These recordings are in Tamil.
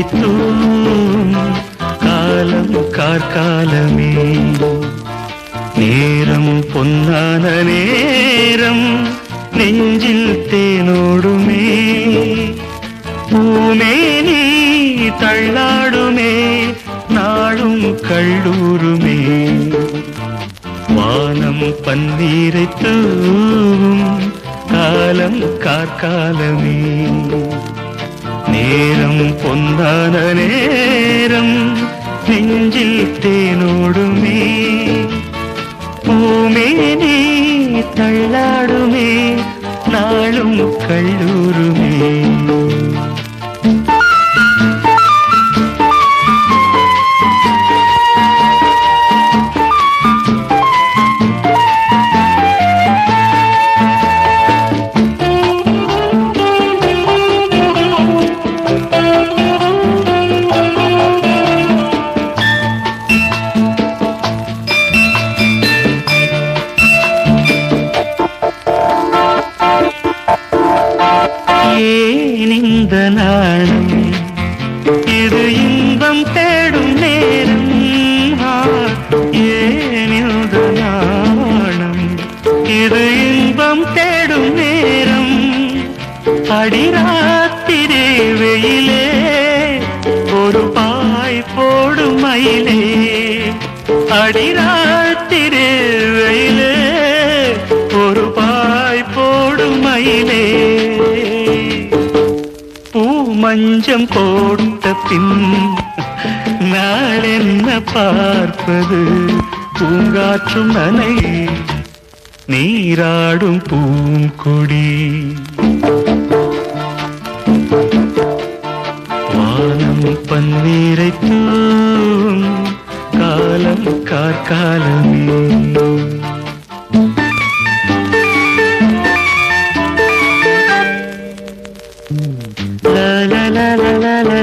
அழைத்தோம் காலம் கார்காலமே நேரம் பொன்னான நேரம். நெஞ்சில் தேனோடுமே. பூமேனி தள்ளாடுமே. நாடும் கள்ளூருமே வானம் பன்னீரை தூவும். காலம் கார்காலமே பொன்னான நேரம் நெஞ்சில் தேனோடுமே. பூமேனி தள்ளாடுமே நாளும் கல்லூருமே. இந்த நாளும் இது இன்பம் தேடும் நேரம்? ஆ, ஏன் இது இன்பம் தேடும் நேரம்? அடிராத்திரே வெயிலே ஒரு பாய் போடும் மயிலே. அடிரா பஞ்சம் போட்ட பின் நாளென்ன பார்ப்பது? பூங்காற்றும் நனை நீராடும் பூங்கொடி. வானம் பன்னீரை தூம் காலம் கார்காலமே Ba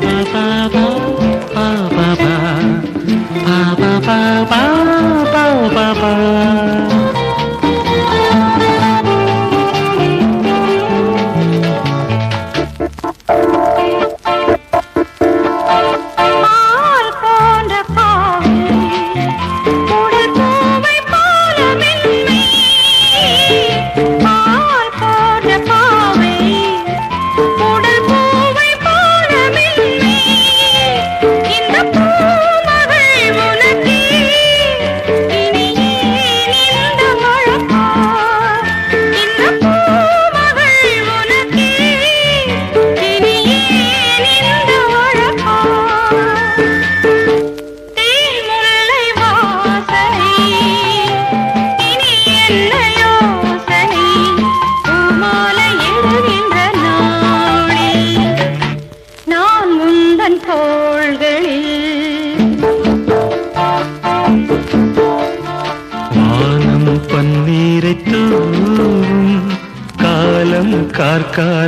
ba ba ba ba ba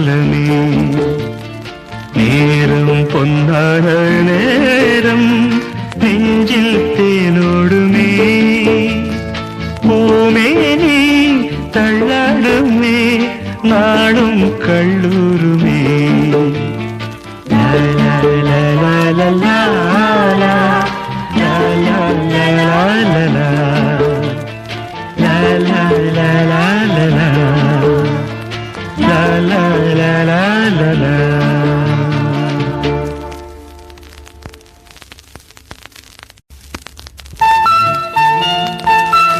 காலமே நேரம் பொன்னாட நேரம் நெஞ்சில் தேனோடுமே. பூமே நீ தள்ளாடுமே நாடு Yeah.